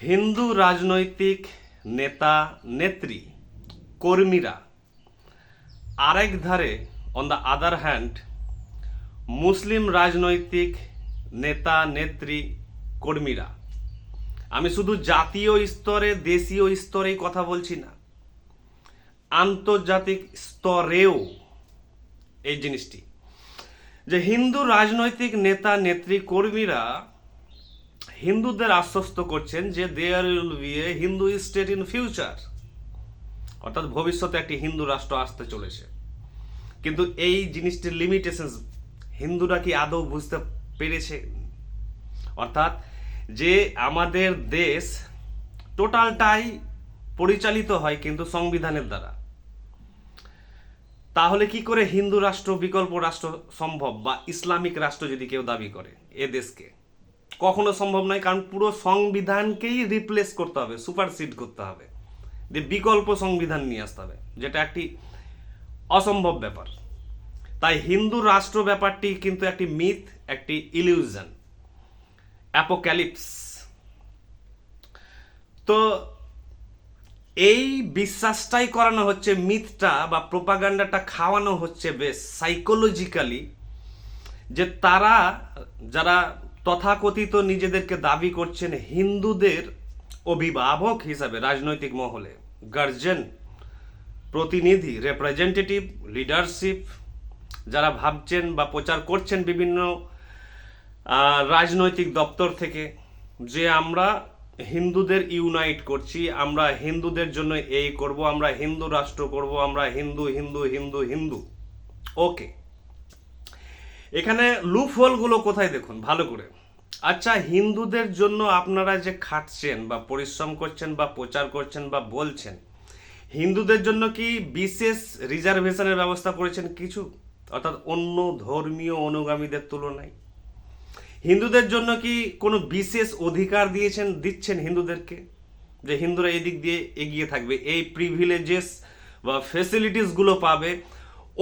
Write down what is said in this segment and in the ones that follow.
হিন্দু রাজনৈতিক নেতা, নেত্রী, কর্মীরা আরেক ধারে অন দ্য আদার হ্যান্ড মুসলিম রাজনৈতিক নেতা, নেত্রী, কর্মীরা। আমি শুধু জাতীয় স্তরে, দেশীয় স্তরেই কথা বলছি না, আন্তর্জাতিক স্তরেও এই জিনিসটি। যে হিন্দু রাজনৈতিক নেতা, নেত্রী, কর্মীরা হিন্দুদের আশ্বস্ত করছেন যে there will be a Hindu state in future অর্থাৎ ভবিষ্যতে একটি হিন্দু রাষ্ট্র আসতে চলেছে। কিন্তু এই জিনিসটির লিমিটেশন হিন্দুরা কি আদৌ বুঝতে পেরেছে? অর্থাৎ যে আমাদের দেশ টোটালটাই পরিচালিত হয় কিন্তু সংবিধানের দ্বারা। তাহলে কি করে হিন্দু রাষ্ট্র, বিকল্প রাষ্ট্র সম্ভব বা ইসলামিক রাষ্ট্র যদি কেউ দাবি করে এ দেশকে? কখনো সম্ভব নয়, কারণ পুরো সংবিধানকেই রিপ্লেস করতে হবে সুপারসিড করতে হবে। যে বিকল্প সংবিধান নিয়ে আসতে হবে, যেটা একটি অসম্ভব ব্যাপার। তাই হিন্দু রাষ্ট্র ব্যাপারটি কিন্তু একটি মিথ একটি ইলিউশন অ্যাপোক্যালিপস তো এই বিশ্বাসটাই করানো হচ্ছে মিথটা বা প্রোপাগান্ডাটা খাওয়ানো হচ্ছে বেশ সাইকোলজিক্যালি যে তারা, যারা তথাকথিত নিজেদেরকে দাবি করছেন হিন্দুদের অভিভাবক হিসাবে রাজনৈতিক মহলে। গার্জেন, প্রতিনিধি রেপ্রেজেন্টেটিভ লিডারশিপ যারা ভাবছেন বা প্রচার করছেন বিভিন্ন রাজনৈতিক দপ্তর থেকে যে আমরা হিন্দুদের ইউনাইট করছি, আমরা হিন্দুদের জন্য এই করব, আমরা হিন্দু রাষ্ট্র করব, আমরা হিন্দু হিন্দু হিন্দু হিন্দু। ওকে এখানে লুপ হোলগুলো কোথায় দেখুন? ভালো করে। আচ্ছা হিন্দুদের জন্য আপনারা যে খাটছেন বা পরিশ্রম করছেন বা প্রচার করছেন বা বলছেন, হিন্দুদের জন্য কি বিশেষ রিজার্ভেশনের ব্যবস্থা করেছেন কিছু? অর্থাৎ অন্য ধর্মীয় অনুগামীদের তুলনায়। হিন্দুদের জন্য কি কোনো বিশেষ অধিকার দিয়েছেন, দিচ্ছেন হিন্দুদেরকে? যে হিন্দুরা এদিক দিয়ে এগিয়ে থাকবে, এই প্রিভিলেজেস বা ফেসিলিটিসগুলো পাবে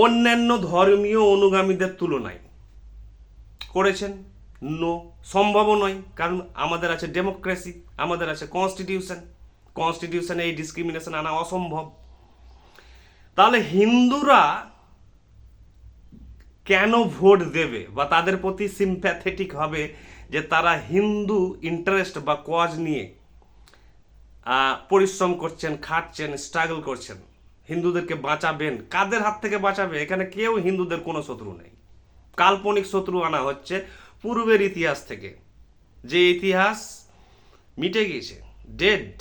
অন্যান্য ধর্মীয় অনুগামীদের তুলনায়। করেছেন? নো। সম্ভবও নয়, কারণ আমাদের আছে ডেমোক্রেসি, আমাদের আছে কনস্টিটিউশন। কনস্টিটিউশনে এই ডিসক্রিমিনেশন আনা অসম্ভব। তাহলে হিন্দুরা কেন ভোট দেবে বা তাদের প্রতি সিম্প্যাথেটিক হবে যে তারা হিন্দু ইন্টারেস্ট বা কজ নিয়ে পরিশ্রম করছেন, খাটছেন স্ট্রাগল করছেন? হিন্দুদেরকে বাঁচাবেন? কাদের হাত থেকে বাঁচাবে? এখানে কেউ হিন্দুদের কোনো শত্রু নেই। কাল্পনিক শত্রু আনা হচ্ছে পূর্বের ইতিহাস থেকে। যে ইতিহাস মিটে গিয়েছে ডেড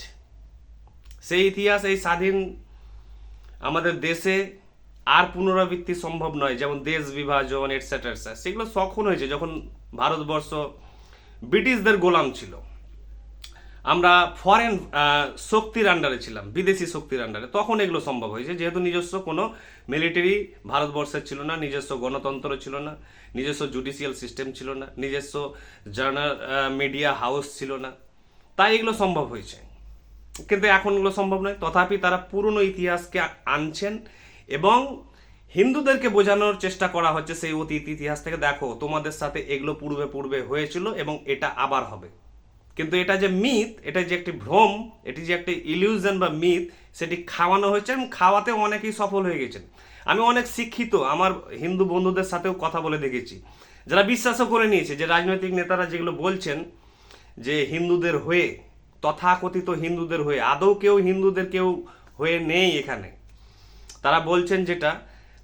সেই ইতিহাস, এই স্বাধীন আমাদের দেশে আর পুনরাবৃত্তি সম্ভব নয়, যেমন দেশ বিভাজন এটসেট্রা সেগুলো সখন হয়েছে যখন ভারতবর্ষ ব্রিটিশদের গোলাম ছিল। আমরা ফরেন শক্তির আন্ডারে ছিলাম, বিদেশি শক্তির আন্ডারে তখন এগুলো সম্ভব হয়েছে, যেহেতু নিজস্ব কোনো মিলিটারি ভারতবর্ষের ছিল না, নিজস্ব গণতন্ত্র ছিল না, নিজস্ব জুডিশিয়াল সিস্টেম ছিল না, নিজস্ব জার্নাল মিডিয়া হাউস ছিল না। তাই এগুলো সম্ভব হয়েছে। কিন্তু এখন এগুলো সম্ভব নয়। তথাপি তারা পুরনো ইতিহাসকে আনছেন এবং হিন্দুদেরকে বোঝানোর চেষ্টা করা হচ্ছে সেই অতীত ইতিহাস থেকে, দেখো, তোমাদের সাথে এগুলো পূর্বে পূর্বে হয়েছিল এবং এটা আবার হবে। কিন্তু এটা যে মিথ, এটা যে একটি ভ্রম, এটি যে একটি ইলিউশন বা মিথ, সেটি খাওয়ানো হয়েছে এবং খাওয়াতে অনেকেই সফল হয়ে গেছেন। আমি অনেক শিক্ষিত, আমার হিন্দু বন্ধুদের সাথেও কথা বলে দেখেছি। যারা বিশ্বাসও করে নিয়েছে, যে রাজনৈতিক নেতারা যেগুলো বলছেন যে হিন্দুদের হয়ে, তথাকথিত হিন্দুদের হয়ে, আদৌ কেউ হিন্দুদের কেউ হয়ে নেই এখানে। তারা বলছেন যেটা,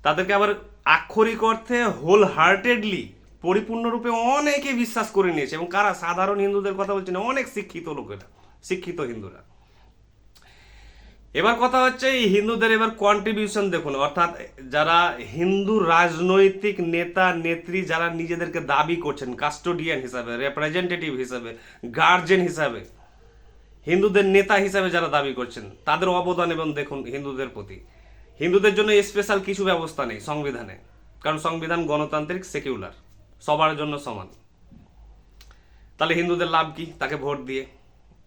তাদেরকে আবার আক্ষরিক অর্থে হোল হার্টেডলি পরিপূর্ণরূপে অনেকে বিশ্বাস করে নিয়েছে এবং কারা? সাধারণ হিন্দুদের কথা বলছেন অনেক শিক্ষিত লোকেরা শিক্ষিত হিন্দুরা। এবার কথা হচ্ছে এই হিন্দুদের এবার কন্ট্রিবিউশন দেখুন, অর্থাৎ যারা হিন্দু রাজনৈতিক নেতা, নেত্রী, যারা নিজেদেরকে দাবি করছেন কাস্টোডিয়ান হিসাবে রেপ্রেজেন্টেটিভ হিসাবে গার্জেন হিসাবে, হিন্দুদের নেতা হিসাবে যারা দাবি করছেন, তাদের অবদান এবং দেখুন হিন্দুদের প্রতি। হিন্দুদের জন্য স্পেশাল কিছু ব্যবস্থা নেই সংবিধানে, কারণ সংবিধান গণতান্ত্রিক সেকুলার সবার জন্য সমান। তাহলে হিন্দুদের লাভ কি? তাকে ভোট দিয়ে।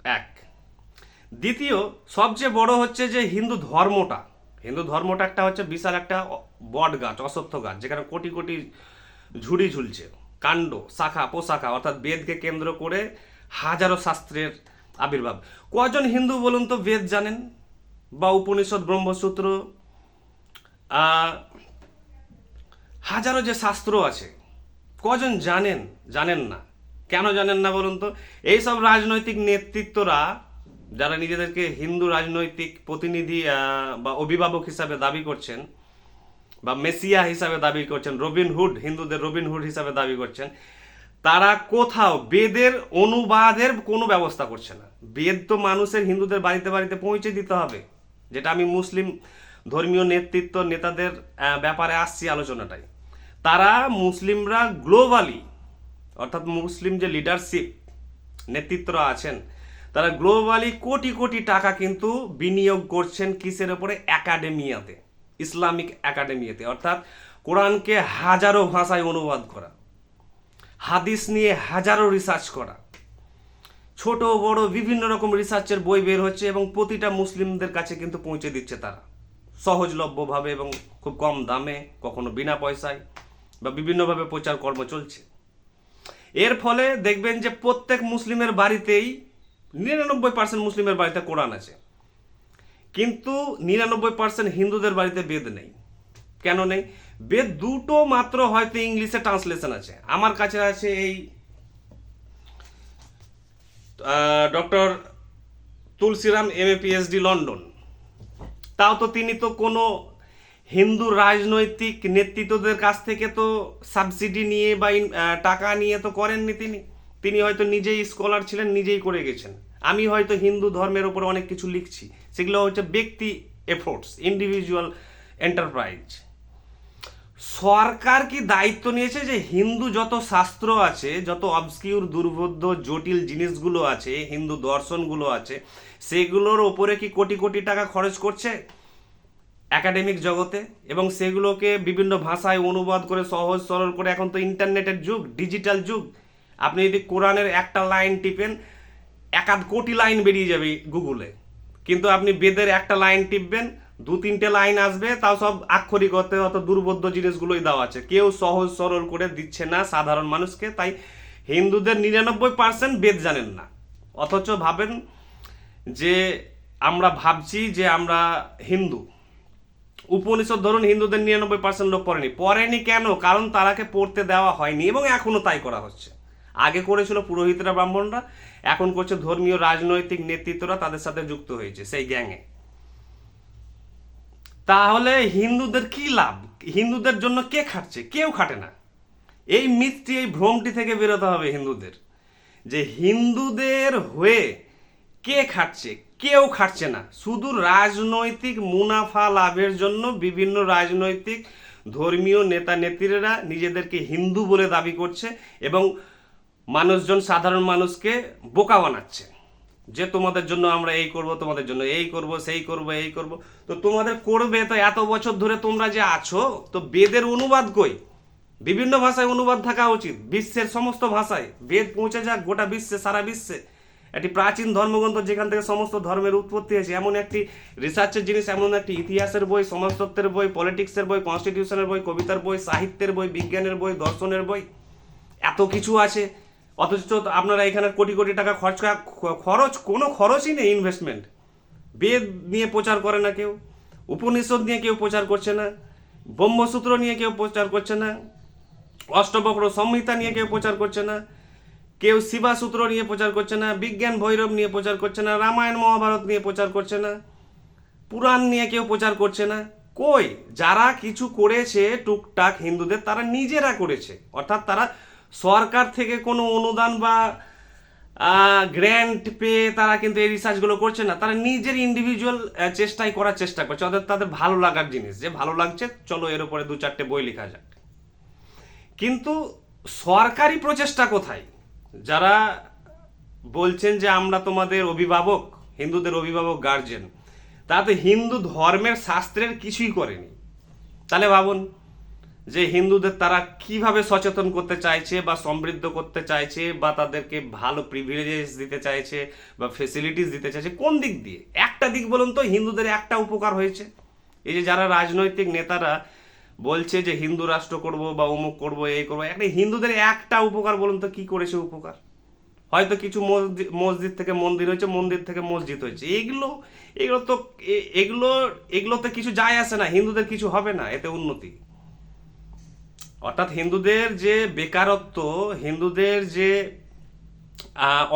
এক। দ্বিতীয়, সবচেয়ে বড় হচ্ছে যে হিন্দু ধর্মটা। হিন্দু ধর্মটা একটা হচ্ছে বিশাল একটা বট গাছ অশ্বত্থ গাছ, যেখানে কোটি কোটি ঝুড়ি ঝুলছে। কাণ্ড, শাখা, পোশাখা, অর্থাৎ বেদকে কেন্দ্র করে হাজারো শাস্ত্রের আবির্ভাব। কজন হিন্দু বলুন তো বেদ জানেন? বা উপনিষদ, ব্রহ্মসূত্র হাজারো যে শাস্ত্র আছে কজন জানেন? জানেন না। কেন জানেন না বলুন তো? এইসব রাজনৈতিক নেতৃত্বরা, যারা নিজেদেরকে হিন্দু রাজনৈতিক প্রতিনিধি বা অভিভাবক হিসাবে দাবি করছেন, বা মেসিয়া হিসাবে দাবি করছেন রবিনহুড হিন্দুদের রবিনহুড হিসাবে দাবি করছেন, তারা কোথাও বেদের অনুবাদের কোনো ব্যবস্থা করছে না। বেদ তো মানুষের হিন্দুদের বাড়িতে বাড়িতে পৌঁছে দিতে হবে। যেটা আমি মুসলিম ধর্মীয় নেতৃত্ব নেতাদের ব্যাপারে আসছি আলোচনাটাই তারা মুসলিমরা গ্লোবালি অর্থাৎ মুসলিম যে লিডারশিপ নেতৃত্ব আছেন, তারা গ্লোবালি কোটি কোটি টাকা কিন্তু বিনিয়োগ করছেন কিসের ওপরে একাডেমিয়াতে ইসলামিক একাডেমিয়াতে অর্থাৎ কোরআনকে হাজারো ভাষায় অনুবাদ করা, হাদিস নিয়ে হাজারো রিসার্চ করা, ছোট, বড়, বিভিন্ন রকম রিসার্চের বই বের হচ্ছে এবং প্রতিটা মুসলিমদের কাছে কিন্তু পৌঁছে দিচ্ছে তারা। সহজলভ্যভাবে এবং খুব কম দামে, কখনো বিনা পয়সায়। বা বিভিন্নভাবে প্রচার কর্ম চলছে। এর ফলে দেখবেন যে প্রত্যেক মুসলিমের বাড়িতেই নিরানব্বই পার্সেন্ট মুসলিমের বাড়িতে কোরআন আছে। কিন্তু নিরানব্বই পার্সেন্ট হিন্দুদের বাড়িতে বেদ নেই। কেন নেই? বেদ দুটো মাত্র হয়তো ইংলিশে ট্রান্সলেশন আছে। আমার কাছে আছে এই doctor Tulsiram M A PhD London. তাও তো তিনি তো কোনো হিন্দু রাজনৈতিক নেতৃত্বদের কাছ থেকে তো সাবসিডি নিয়ে বা টাকা নিয়ে তো করেননি তিনি। তিনি হয়তো নিজেই স্কলার ছিলেন, নিজেই করে গেছেন। আমি হয়তো হিন্দু ধর্মের উপর অনেক কিছু লিখছি। সেগুলো হচ্ছে ব্যক্তি এফোর্টস ইন্ডিভিজুয়াল এন্টারপ্রাইজ সরকার কি দায়িত্ব নিয়েছে যে হিন্দু যত শাস্ত্র আছে, যত অবস্কিউর দুর্বোধ্য, জটিল জিনিসগুলো আছে, হিন্দু দর্শনগুলো আছে, সেগুলোর ওপরে কি কোটি কোটি টাকা খরচ করছে? একাডেমিক জগতে এবং সেগুলোকে বিভিন্ন ভাষায় অনুবাদ করে, সহজ সরল করে, এখন তো ইন্টারনেটের যুগ ডিজিটাল যুগ। আপনি যদি কোরআনের একটা লাইন টিপেন, এক আধ কোটি লাইন বেরিয়ে যাবে গুগলে। কিন্তু আপনি বেদের একটা লাইন টিপবেন, দু তিনটে লাইন আসবে, তাও সব আক্ষরিক অত দুর্বোধ্য জিনিসগুলোই দেওয়া আছে। কেউ সহজ সরল করে দিচ্ছে না সাধারণ মানুষকে, তাই হিন্দুদের নিরানব্বই পার্সেন্ট বেদ জানেন না। অথচ ভাবেন যে আমরা ভাবছি যে আমরা হিন্দু। উপনিষদ ধরুন হিন্দুদের নিরানব্বই পার্সেন্ট লোক পড়েনি। পড়েনি কেন? কারণ তারাকে পড়তে দেওয়া হয়নি এবং এখনও তাই করা হচ্ছে। আগে করেছিল পুরোহিতরা, ব্রাহ্মণরা, এখন করছে ধর্মীয় রাজনৈতিক নেতৃত্বরা তাদের সাথে যুক্ত হয়েছে সেই গ্যাংয়ে। তাহলে হিন্দুদের কি লাভ? হিন্দুদের জন্য কে খাটছে? কেউ খাটে না। এই মিথটি, এই ভ্রমটি থেকে বেরোতে হবে হিন্দুদের। যে হিন্দুদের হয়ে কে খাটছে? কেউ খাটছে না। শুধু রাজনৈতিক মুনাফা লাভের জন্য বিভিন্ন রাজনৈতিক ধর্মীয় নেতা নেত্রীরা নিজেদেরকে হিন্দু বলে দাবি করছে এবং মানুষজন, সাধারণ মানুষকে বোকা বানাচ্ছে। যে তোমাদের জন্য আমরা এই করব, তোমাদের জন্য এই করব, সেই করব, এই করব। তো তোমাদের করবে তো এত বছর ধরে তোমরা যে আছো, তো বেদের অনুবাদ কই? বিভিন্ন ভাষায় অনুবাদ থাকা উচিত, বিশ্বের সমস্ত ভাষায়। বেদ পৌঁছে যাক, গোটা বিশ্বে, সারা বিশ্বে। একটি প্রাচীন ধর্মগ্রন্থ যেখান থেকে সমস্ত ধর্মের উৎপত্তি হয়েছে। এমন একটি রিসার্চের জিনিস, এমন একটি ইতিহাসের বই, সমাজতত্ত্বের বই পলিটিক্সের বই কনস্টিটিউশনের বই, কবিতার বই, সাহিত্যের বই, বিজ্ঞানের বই, দর্শনের বই, এত কিছু আছে। অথচ আপনারা এখানে কোটি কোটি টাকা খরচ খরচ, কোনো খরচই নেই ইনভেস্টমেন্ট বেদ নিয়ে প্রচার করে না কেউ, উপনিষদ নিয়ে কেউ প্রচার করছে না, ব্রহ্মসূত্র নিয়ে কেউ প্রচার করছে না, অষ্টবক্র সংহিতা নিয়ে কেউ প্রচার করছে না কেউ শিবাসূত্র নিয়ে প্রচার করছে না, বিজ্ঞান ভৈরব নিয়ে প্রচার করছে না, রামায়ণ মহাভারত নিয়ে প্রচার করছে না, পুরাণ নিয়ে কেউ প্রচার করছে না। কই? যারা কিছু করেছে টুকটাক হিন্দুদের, তারা নিজেরা করেছে। অর্থাৎ তারা সরকার থেকে কোনো অনুদান বা গ্র্যান্ট পেয়ে তারা কিন্তু এই রিসার্চগুলো করছে না। তারা নিজের ইন্ডিভিজুয়াল চেষ্টাই করার চেষ্টা করছে। অর্থাৎ তাদের ভালো লাগার জিনিস। যে ভালো লাগছে, চলো এর উপরে দু চারটে বই লেখা যাক। কিন্তু সরকারি প্রচেষ্টা কোথায়? যারা বলছেন যে আমরা তোমাদের অভিভাবক, হিন্দুদের অভিভাবক গার্জেন তারা তো হিন্দু ধর্মের শাস্ত্রের কিছুই করেনি। তাহলে ভাবুন যে হিন্দুদের তারা কীভাবে সচেতন করতে চাইছে বা সমৃদ্ধ করতে চাইছে বা তাদেরকে ভালো প্রিভিলেজেস দিতে চাইছে বা ফেসিলিটিস দিতে চাইছে, কোন দিক দিয়ে? একটা দিক বলুন তো, হিন্দুদের একটা উপকার হয়েছে। এই যে যারা রাজনৈতিক নেতারা বলছে যে হিন্দু রাষ্ট্র করব বা অমুক করব, এই করব। একটা হিন্দুদের একটা উপকার বলুন তো, কি করেছে উপকার? হয়তো কিছু মসজিদ থেকে মন্দির হয়েছে, মন্দির থেকে মসজিদ হয়েছে। এগুলো এগুলো তো এগুলো, এগুলোতে কিছু যায় আসে না, হিন্দুদের কিছু হবে না, এতে উন্নতি। অর্থাৎ হিন্দুদের যে বেকারত্ব, হিন্দুদের যে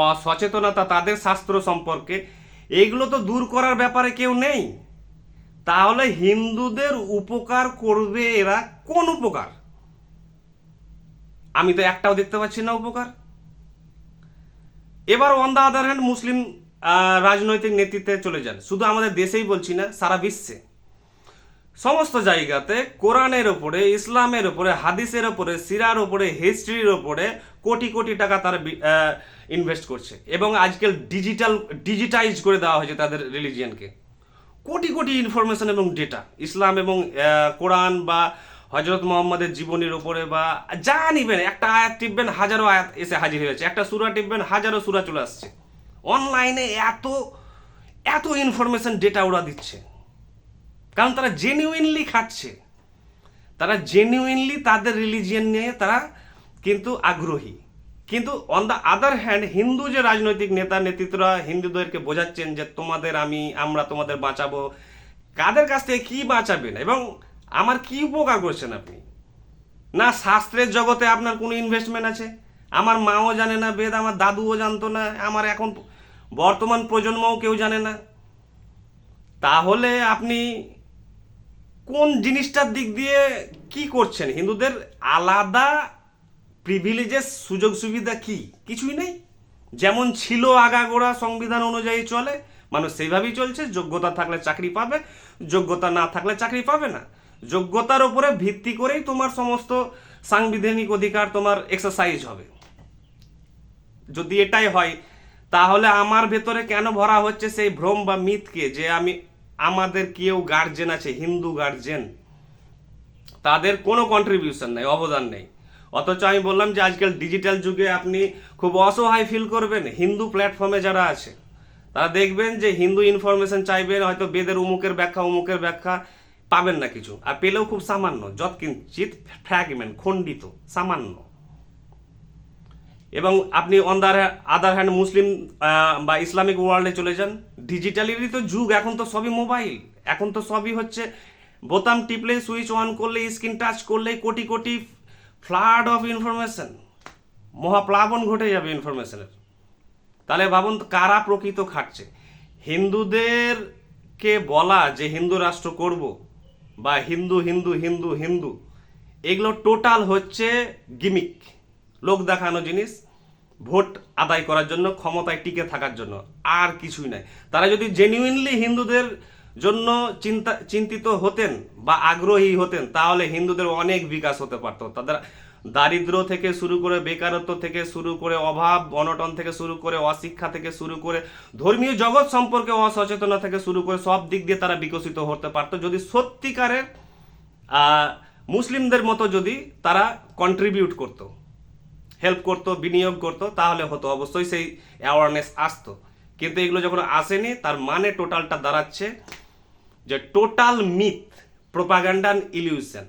অসচেতনতা, তাদের শাস্ত্র সম্পর্কে এইগুলো তো দূর করার ব্যাপারে কেউ নেই। তাহলে হিন্দুদের উপকার করবে এরা কোন উপকার? আমি তো একটাও দেখতে পাচ্ছি না উপকার। এবার অন দ্য আদার হ্যান্ড মুসলিম রাজনৈতিক নেতৃত্বে চলে যান। শুধু আমাদের দেশেই বলছি না, সারা বিশ্বে। সমস্ত জায়গাতে কোরআনের ওপরে, ইসলামের ওপরে, হাদিসের ওপরে, সিরার ওপরে, হিস্ট্রির ওপরে কোটি কোটি টাকা তারা ইনভেস্ট করছে। এবং আজকাল ডিজিটাল ডিজিটাইজ করে দেওয়া হয়েছে তাদের রিলিজিয়নকে কোটি কোটি ইনফরমেশন এবং ডেটা ইসলাম এবং কোরআন বা হজরত মোহাম্মদের জীবনীর ওপরে বা যা নিবেন, একটা আয়াত টিপবেন, হাজারো আয়াত এসে হাজির হয়েছে একটা সুরা টিপবেন, হাজারো সুরা চলে আসছে। অনলাইনে এত এত ইনফরমেশন ডেটা ওরা দিচ্ছে। কারণ তারা জেনুইনলি খাচ্ছে। তারা জেনুইনলি তাদের রিলিজিয়ন নিয়ে তারা কিন্তু আগ্রহী। কিন্তু অন দ্য আদার হ্যান্ড হিন্দু যে রাজনৈতিক নেতা নেতৃত্বরা হিন্দুদেরকে বোঝাচ্ছেন যে তোমাদের আমি, আমরা তোমাদের বাঁচাবো, কাদের কাছ থেকে কি বাঁচাবেন? এবং আমার কি উপকার করছেন আপনি? না, শাস্ত্রের জগতে আপনার কোনো ইনভেস্টমেন্ট আছে? আমার মাও জানে না, বেদ আমার দাদুও জানতো না, আমার এখন বর্তমান প্রজন্মও কেউ জানে না। তাহলে আপনি কোন জিনিসটার দিক দিয়ে কি করছেন? হিন্দুদের আলাদা প্রিভিলেজেস সুযোগ সুবিধা কি? কিছুই নেই। যেমন ছিল আগাগোড়া সংবিধান অনুযায়ী চলে, মানুষ সেইভাবেই চলছে, যোগ্যতা থাকলে চাকরি পাবে, যোগ্যতা না থাকলে চাকরি পাবে না। যোগ্যতার উপরে ভিত্তি করেই তোমার সমস্ত সাংবিধানিক অধিকার তোমার এক্সারসাইজ হবে। যদি এটাই হয়, তাহলে আমার ভেতরে কেন ভরা হচ্ছে সেই ভ্রম বা মিথকে যে আমি আমাদের কেউ গার্জেন আছে, হিন্দু গার্জেন তাদের কোনো কন্ট্রিবিউশন নেই, অবদান নেই। অথচ আমি বললাম যে আজকাল ডিজিটাল যুগে আপনি খুব অসহায় ফিল করবেন। হিন্দু প্ল্যাটফর্মে যারা আছে, তারা দেখবেন যে হিন্দু ইনফরমেশন চাইবেন, হয়তো বেদের উমুকের ব্যাখ্যা উমুকের ব্যাখ্যা পাবেন না কিছু। আর পেলেও খুব সামান্য যৎ কিঞ্চিত ফ্র্যাগমেন্ট খণ্ডিত, সামান্য। এবং আপনি অন দ্য আদার হ্যান্ড মুসলিম বা ইসলামিক ওয়ার্ল্ডে চলে যান ডিজিটালেরই তো যুগ, এখন তো সবই মোবাইল এখন তো সবই হচ্ছে বোতাম টিপলে সুইচ অন করলে স্ক্রিন টাচ করলে কোটি কোটি ফ্লাড অফ ইনফরমেশন, মহাপ্লাবন ঘটে যাবে ইনফরমেশনের। তাহলে ভাবুন কারা প্রকৃত খাটছে? হিন্দুদেরকে বলা যে হিন্দু রাষ্ট্র করব বা হিন্দু হিন্দু হিন্দু হিন্দু, এগুলো টোটাল হচ্ছে গিমিক, লোক দেখানো জিনিস, ভোট আদায় করার জন্য, ক্ষমতায় টিকে থাকার জন্য, আর কিছুই নাই। তারা যদি জেনুইনলি হিন্দুদের জন্য চিন্তা, চিন্তিত হতেন বা আগ্রহী হতেন, তাহলে হিন্দুদের অনেক বিকাশ হতে পারতো। তাদের দারিদ্র থেকে শুরু করে বেকারত্ব থেকে শুরু করে অভাব, অনটন থেকে শুরু করে অশিক্ষা থেকে শুরু করে ধর্মীয় জগৎ সম্পর্কে অসচেতনতা থেকে শুরু করে সব দিক দিয়ে তারা বিকশিত হতে পারতো। যদি সত্যিকারের মুসলিমদের মতো যদি তারা কন্ট্রিবিউট করতো হেল্প করতো, বিনিয়োগ করতো, তাহলে হতো। অবশ্যই সেই অ্যাওয়ারনেস আসতো। কিন্তু এগুলো যখন আসেনি, তার মানে টোটালটা দাঁড়াচ্ছে যে টোটাল মিথ প্রোপাগান্ডান ইলিউশন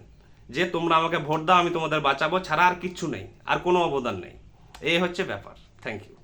যে তোমরা আমাকে ভোট দাও, আমি তোমাদের বাঁচাবো, ছাড়া আর কিচ্ছু নেই, আর কোনো অবদান নেই। এই হচ্ছে ব্যাপার। Thank you